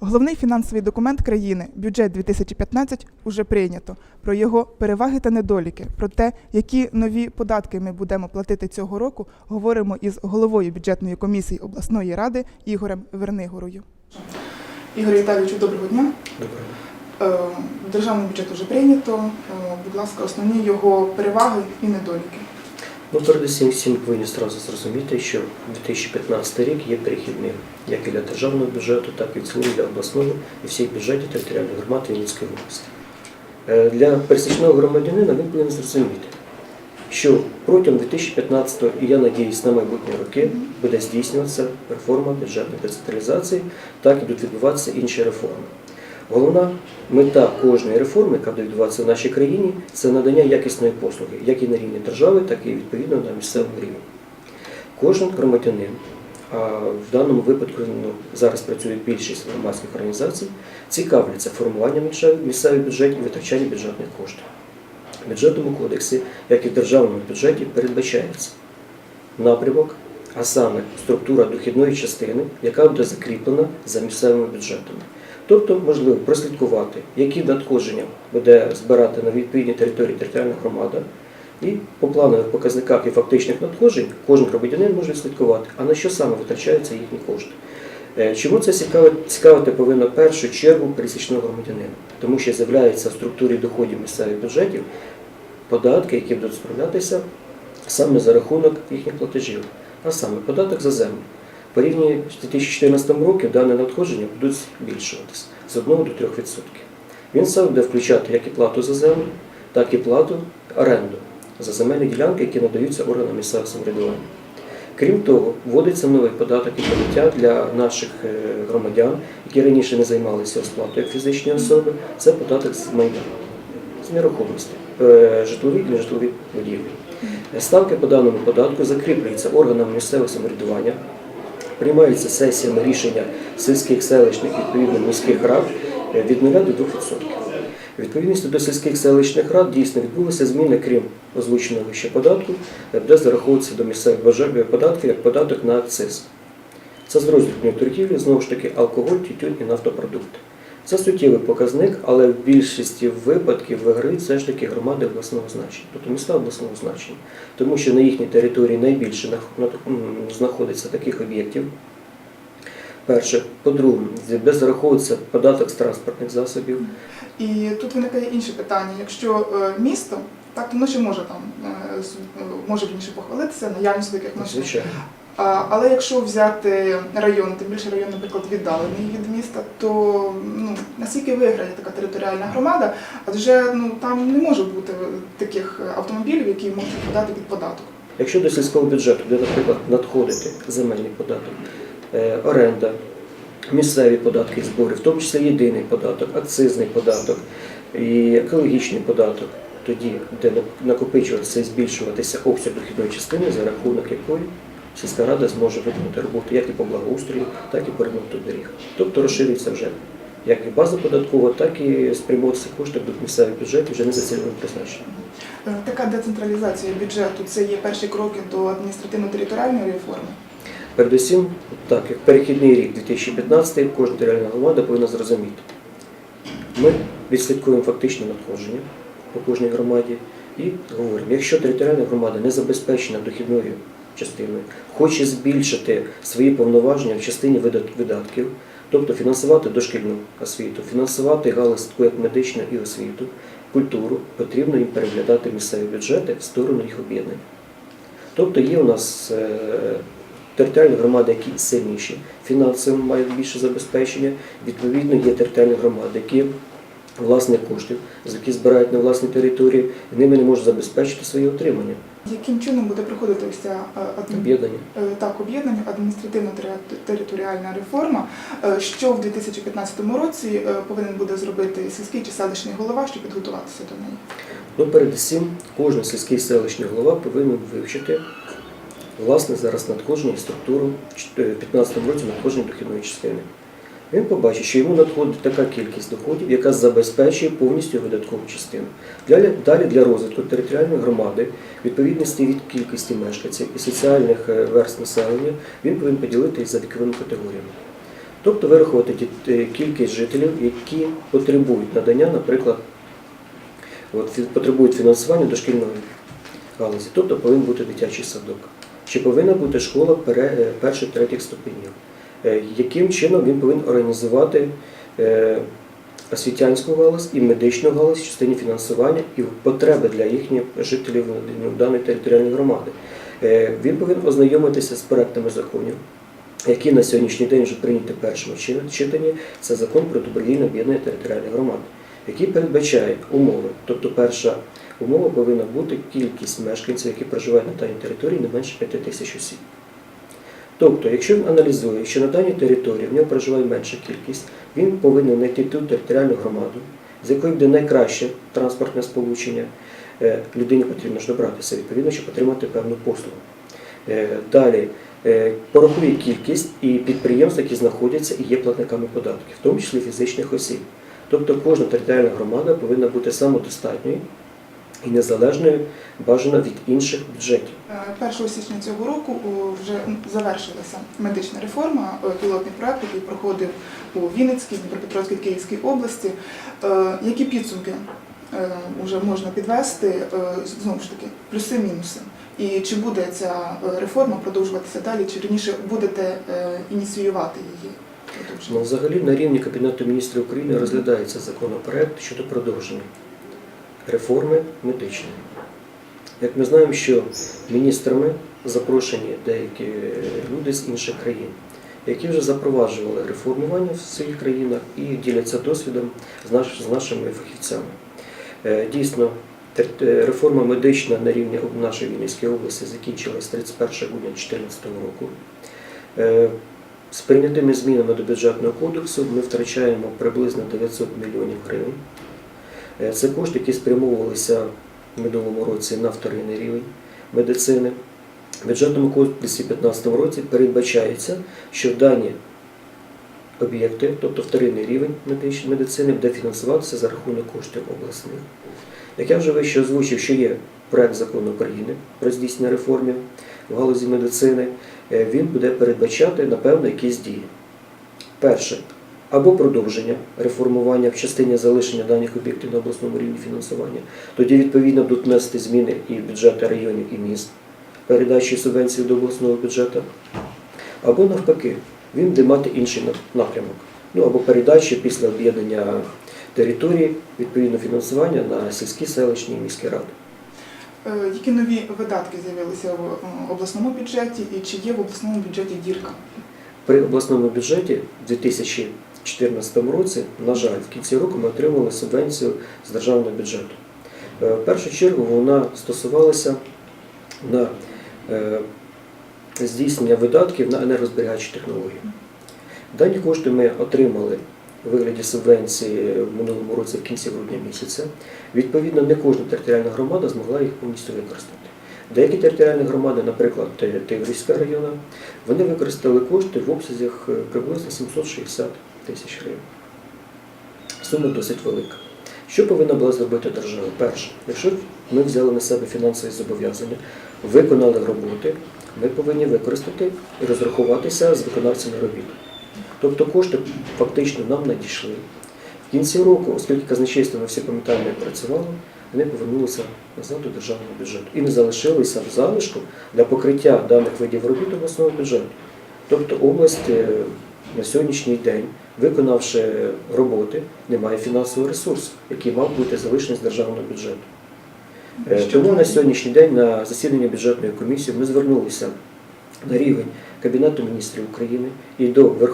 Головний фінансовий документ країни бюджет 2015 уже прийнято. Про його переваги та недоліки, про те, які нові податки ми будемо платити цього року, говоримо із головою бюджетної комісії обласної ради Ігорем Вернигорою. Ігор Віталійовичу, доброго дня. Добре. Е, Державний бюджет вже прийнято. Е, Будь ласка, основні його переваги і недоліки. Ну, передусім, всі ми повинні одразу зрозуміти, що 2015 рік є перехідним, як і для державного бюджету, так і в цілому для обласного і всіх бюджетів територіальних громад Вінницької області. Е, Для пересічного громадянина він повинен зрозуміти, що протягом 2015 і я надіюсь на майбутні роки буде здійснюватися реформа бюджетної децентралізації, так і будуть відбуватися інші реформи. Головна мета кожної реформи, яка буде відбуватися в нашій країні, це надання якісної послуги, як і на рівні держави, так і відповідно на місцевому рівні. Кожен громадянин, а в даному випадку ну, зараз працює більшість громадських організацій, цікавляться формуванням місцевих- бюджетів і витрачанням бюджетних коштів. В бюджетному кодексі, як і в державному бюджеті, передбачається напрямок, а саме структура дохідної частини, яка буде закріплена за місцевими бюджетами. Тобто, можливо прослідкувати, які надходження буде збирати на відповідній території територіальна громада, і по планових показниках і фактичних надходжень кожен громадянин може відслідкувати, а на що саме витрачаються їхні кошти. Е, Чому це цікавити повинно першу чергу пересічного громадянина, тому що з'являється в структурі доходів місцевих бюджетів податки, які будуть справлятися саме за рахунок їхніх платежів, а саме податок за землю. Порівняно з 2014 роком дане надходження будуть збільшуватися з 1 до 3%. Він сам буде включати як і плату за землю, так і плату оренду за земельні ділянки, які надаються органам місцевого самоврядування. Крім того, вводиться новий податок і поняття для наших е, громадян, які раніше не займалися сплатою як фізичні особи, це податок з майна, з нерухомості, е, житлові і нежитлові будівлі. Ставки по даному податку закріплюються органами місцевого самоврядування, приймаються сесіями рішення сільських селищних відповідно міських рад е, від 0 до 2%. Відповідністю до сільських селищних рад дійсно відбулися зміни, крім озвученого вище податку, е, де зараховується до місцевих бажань податків як податок на акциз. Це з розділу торгівлі, знову ж таки, алкоголь, тютюн і нафтопродукти. Це суттєвий показник, але в більшості випадків виграють все ж таки громади обласного значення, тобто міста обласного значення. Тому що на їхній території найбільше знаходиться таких об'єктів. Перше, по-друге, де зараховується податок з транспортних засобів. І тут виникає інше питання. Якщо е, місто, так то воно ще може там е, е, може похвалитися наявністю таких машин. Але якщо взяти район, тим більше район, наприклад, віддалений від міста, то ну наскільки виграє така територіальна громада, адже ну там не може бути таких автомобілів, які можуть подати під податок. Якщо до сільського бюджету, де, наприклад, надходити земельний податок, е, оренда, місцеві податки і збори, в тому числі єдиний податок, акцизний податок і екологічний податок, тоді де накопичуватися і збільшуватися обсяг дохідної частини, за рахунок якої сільська рада зможе виконати роботу як і по благоустрою, так і по ремонту доріг. Тобто розширюється вже як і база податкова, так і спрямовуватися кошти до місцевих бюджетів вже не за цільовим призначенням. Е, Така децентралізація бюджету це є перші кроки до адміністративно-територіальної реформи. Передусім, так як перехідний рік 2015, кожна територіальна громада повинна зрозуміти. Ми відслідкуємо фактичне надходження по кожній громаді і говоримо, якщо територіальна громада не забезпечена дохідною частиною, хоче збільшити свої повноваження в частині видатків, тобто фінансувати дошкільну освіту, фінансувати галузь як медичну і освіту, культуру, потрібно їм переглядати місцеві бюджети в сторону їх об'єднання. Тобто є у нас е, територіальні громади, які сильніші, фінансово мають більше забезпечення. Відповідно, є територіальні громади, які власних коштів, з які збирають на власній території, і ними не можуть забезпечити своє отримання, Яким чином буде проходити ось ця е, адмін- об'єднання. Е, Так, об'єднання адміністративно-територіальна реформа. Е, Що в 2015 році повинен буде зробити сільський чи селищний голова, щоб підготуватися до неї? Ну, передусім, кожен сільський селищний голова повинен вивчити власне зараз надходження структуру в 2015 році надходження дохідної частини. Він побачить, що йому надходить така кількість доходів, яка забезпечує повністю видаткову частину. Далі, для розвитку територіальної громади, відповідності від кількості мешканців і соціальних е, верст населення, він повинен поділити за віковими категоріями. Тобто вирахувати е, кількість жителів, які потребують надання, наприклад, от, потребують фінансування дошкільної галузі, тобто повинен бути дитячий садок. Чи повинна бути школа е, перших третіх ступенів? Е, Яким чином він повинен організувати е, освітянську галузь і медичну галузь в частині фінансування і потреби для їхніх жителів ну, даної територіальної громади? Е, Він повинен ознайомитися з проектами законів, які на сьогоднішній день вже прийняті в першому читанні. Це закон про добровільне об'єднання територіальних громад, який передбачає умови. Тобто, перша умова повинна бути кількість мешканців, які проживають на даній території, не менше 5 тисяч осіб. Тобто, якщо він аналізує, що на даній території в нього проживає менша кількість, він повинен знайти ту територіальну громаду, з якої буде найкраще транспортне сполучення. Е, Людині потрібно ж добратися, відповідно, щоб отримати певну послугу. Е, Далі е, порахує кількість і підприємств, які знаходяться і є платниками податків, в тому числі фізичних осіб. Тобто кожна територіальна громада повинна бути самодостатньою і незалежною, бажано від інших бюджетів. Е, 1 січня цього року вже завершилася медична реформа, е, пілотний проект, який проходив у Вінницькій, Дніпропетровській, Київській області. Е, Які підсумки вже можна підвести е, знову ж таки плюси-мінуси? І чи буде ця е, реформа продовжуватися далі, чи раніше будете е, ініціювати її? Ну, взагалі на рівні Кабінету міністрів України розглядається законопроект щодо продовження реформи медичної. Як ми знаємо, що міністрами запрошені деякі люди з інших країн, які вже запроваджували реформування в своїх країнах і діляться досвідом з, наш, з нашими фахівцями. Е, Дійсно, е, реформа медична на рівні нашої Вінницької області закінчилась 31 грудня 2014 року. Е, з прийнятими змінами до бюджетного кодексу ми втрачаємо приблизно 900 мільйонів гривень. Е, Це кошти, які спрямовувалися в минулому році на вторинний рівень медицини. В бюджетному кодексі 2015 році передбачається, що дані об'єкти, тобто вторинний рівень медицини, буде фінансуватися за рахунок коштів обласних. Як я вже вище озвучив, що є проект закону України про здійснення реформи в галузі медицини, е, він буде передбачати, напевно, якісь дії. Перше, або продовження реформування в частині залишення даних об'єктів на обласному рівні фінансування. Тоді, відповідно, будуть внести зміни і в бюджети районів і міст, передачі субвенцій до обласного бюджету. Або навпаки, він буде мати інший напрямок. Ну або передачі після об'єднання території, відповідно фінансування на сільські селищні і міські ради. Е, Які нові видатки з'явилися в обласному бюджеті і чи є в обласному бюджеті дірка? При обласному бюджеті в 2014 році, на жаль, в кінці року ми отримали субвенцію з державного бюджету. Е, В першу чергу вона стосувалася на е, здійснення видатків на енергозберігаючі технології. Дані кошти ми отримали у вигляді субвенції в минулому році в кінці грудня місяця. Відповідно, не кожна територіальна громада змогла їх повністю використати. Деякі територіальні громади, наприклад, Ти- Тиврівська района, вони використали кошти в обсязях е, приблизно 760 тисяч гривень. Сума досить велика. Що повинна була зробити держава? Перше, якщо ми взяли на себе фінансові зобов'язання, виконали роботи, ми повинні використати і розрахуватися з виконавцями робіт. Тобто кошти фактично нам надійшли. В кінці року, оскільки казначейство ми всі пам'ятаємо, як працювало, вони повернулися назад до державного бюджету і не залишилися в залишку для покриття даних видів робіт обласного бюджету. Тобто область е, на сьогоднішній день, виконавши роботи, не має фінансового ресурсу, який мав бути залишений з державного бюджету. Е, Тому на сьогоднішній день на засідання бюджетної комісії ми звернулися на рівень Кабінету міністрів України і до е,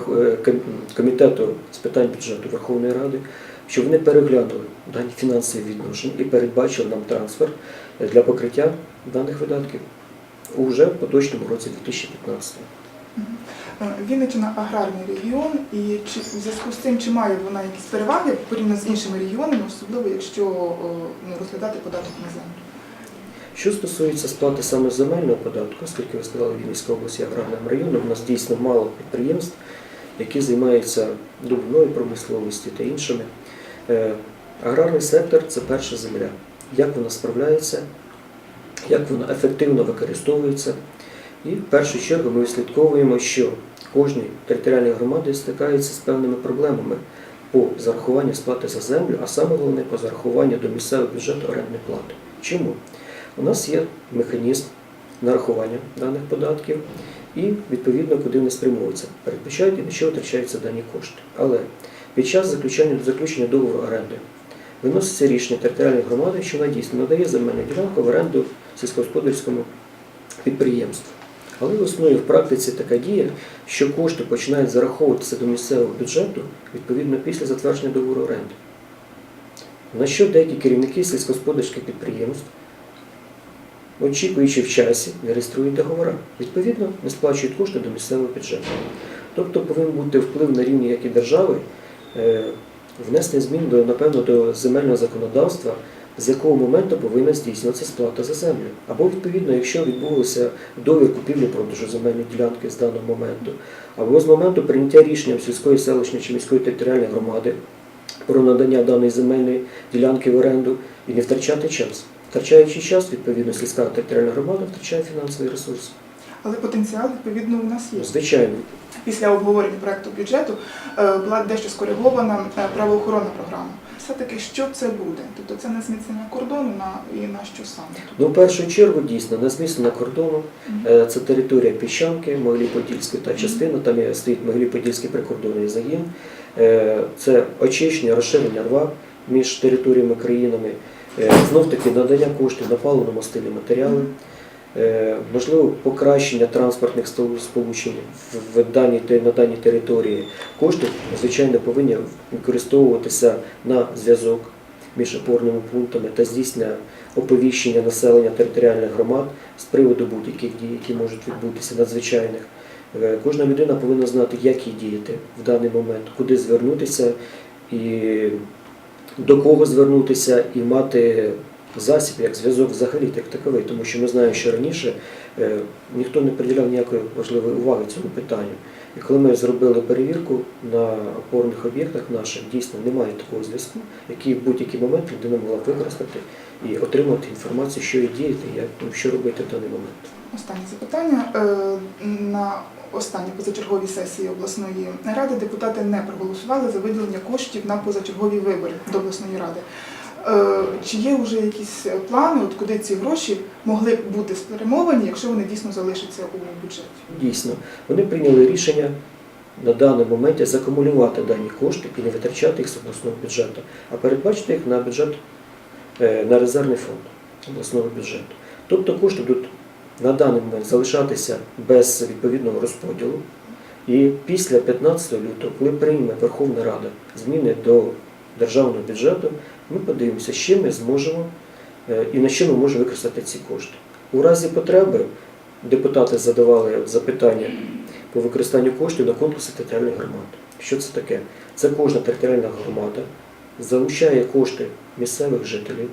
ком- Комітету з питань бюджету Верховної Ради, щоб вони переглянули дані фінансові відношення і передбачили нам трансфер для покриття даних видатків уже в поточному році 2015. Е, Вінниччина аграрний регіон, і чи в зв'язку з цим чи має вона якісь переваги порівняно з іншими регіонами, особливо якщо о, ну, розглядати податок на землю? Що стосується сплати саме земельного податку, оскільки ви сказали, Вінницька область є аграрним районом, у нас дійсно мало підприємств, які займаються добувною промисловістю та іншими. Е, Аграрний сектор це перша земля. Як вона справляється, як вона ефективно використовується. І в першу чергу ми відслідковуємо, що кожній територіальній громаді стикаються з певними проблемами по зарахуванню сплати за землю, а саме головне по зарахуванню до місцевого бюджету орендної плати. Чому? У нас є механізм нарахування даних податків і відповідно куди вони спрямовуються. Передбачають і на що витрачаються дані кошти. Але під час заключення, заключення договору оренди виноситься рішення територіальної громади, що вона дійсно надає земельну ділянку в оренду сільськогосподарському підприємству. Але існує в практиці така дія, що кошти починають зараховуватися до місцевого бюджету відповідно після затвердження договору оренди. На що деякі керівники сільськогосподарських підприємств, очікуючи в часі, не реєструють договори, відповідно не сплачують кошти до місцевого бюджету. Тобто повинен бути вплив на рівні як і держави, е, внести змін до, напевно, до земельного законодавства, з якого моменту повинна здійснюватися сплата за землю. Або відповідно, якщо відбувався договір купівлі-продажу земельної ділянки з даного моменту, або з моменту прийняття рішення сільської селищної чи міської територіальної громади про надання даної земельної ділянки в оренду і не втрачати час. Втрачаючи час, відповідно, сільська територіальна громада втрачає фінансовий ресурс. Але потенціал відповідно у нас є. Звичайно, Після обговорення проекту бюджету е, була дещо скоригована е, правоохоронна програма. Все-таки що це буде? Тобто це не зміцнення кордону на і на що саме? Ну, в першу чергу, дійсно, на зміцнення кордону, е, це територія Піщанки, Могилі-Подільської та частина, там стоїть Могилі-Подільський прикордонний загін. Це очищення, розширення рва між територіями країнами, знов таки надання коштів на паливно-мастильні матеріали, можливо, покращення транспортних сполучень в- на даній території. Кошти, звичайно, повинні використовуватися на зв'язок між опорними пунктами та здійснення оповіщення населення територіальних громад з приводу будь-яких дій, які можуть відбутися надзвичайних. Е, Кожна людина повинна знати, як їй діяти в даний момент, куди звернутися і до кого звернутися, і мати засіб як зв'язок взагалі як таковий, тому що ми знаємо, що раніше е, ніхто не приділяв ніякої важливої уваги цьому питанню. І коли ми зробили перевірку на опорних об'єктах наших, дійсно немає такого зв'язку, який в будь-який момент людина могла використати і отримати інформацію, що їй діяти, як ну, що робити в даний момент. Останнє запитання. Е, На останній позачерговій сесії обласної ради депутати не проголосували за виділення коштів на позачергові вибори до обласної ради. Е, Чи є вже якісь плани, от куди ці гроші могли б бути спрямовані, якщо вони дійсно залишаться у бюджеті? Дійсно, вони прийняли рішення на даному моменті закумулювати дані кошти і не витрачати їх з обласного бюджету, а передбачити їх на бюджет е, на резервний фонд обласного бюджету. Тобто кошти будуть на даний момент залишатися без відповідного розподілу. І після 15 лютого, коли прийме Верховна Рада зміни до державного бюджету, ми подивимося, чим ми зможемо е, і на що ми можемо використати ці кошти. У разі потреби депутати задавали запитання по використанню коштів на конкурси територіальних громад. Що це таке? Це кожна територіальна громада залучає кошти місцевих жителів,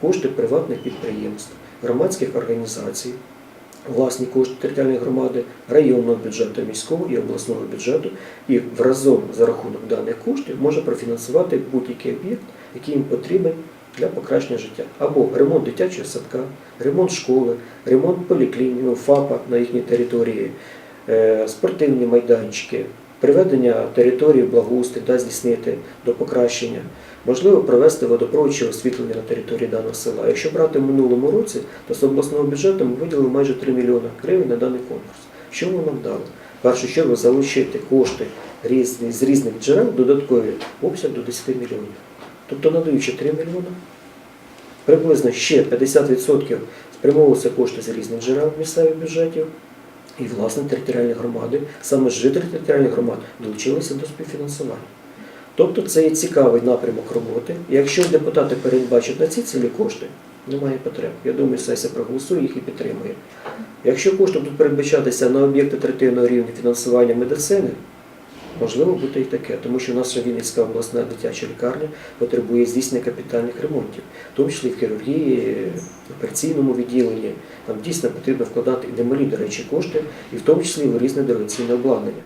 кошти приватних підприємств, громадських організацій, власні кошти територіальної громади, районного бюджету, міського і обласного бюджету, і разом за рахунок даних коштів може профінансувати будь-який об'єкт, який їм потрібен для покращення життя. Або ремонт дитячого садка, ремонт школи, ремонт поліклініки, ну, ФАПа на їхній території, е, спортивні майданчики, приведення території в благоустрій та здійснити до покращення. Можливо, провести водопровод чи освітлення на території даного села. Якщо брати в минулому році, то з обласного бюджету ми виділили майже 3 мільйони гривень на даний конкурс. Що воно нам дало? В першу чергу залучити кошти з різних джерел додаткові обсяг до 10 мільйонів. Тобто, надаючи 3 мільйони, приблизно ще 50% спрямовувалися кошти з різних джерел місцевих бюджетів, і власне територіальні громади, саме жителі територіальних громад долучилися до співфінансування. Тобто це є цікавий напрямок роботи. Якщо депутати передбачать на ці цілі кошти, немає потреб. Я думаю, сесія проголосує їх і підтримує. Якщо кошти будуть передбачатися на об'єкти третинного рівня фінансування медицини, можливо буде і таке, тому що наша Вінницька обласна дитяча лікарня потребує здійснення капітальних ремонтів, в тому числі в хірургії, в операційному відділенні. Там дійсно потрібно вкладати немалі, до речі, кошти, і в тому числі в різне дорогоцінне обладнання.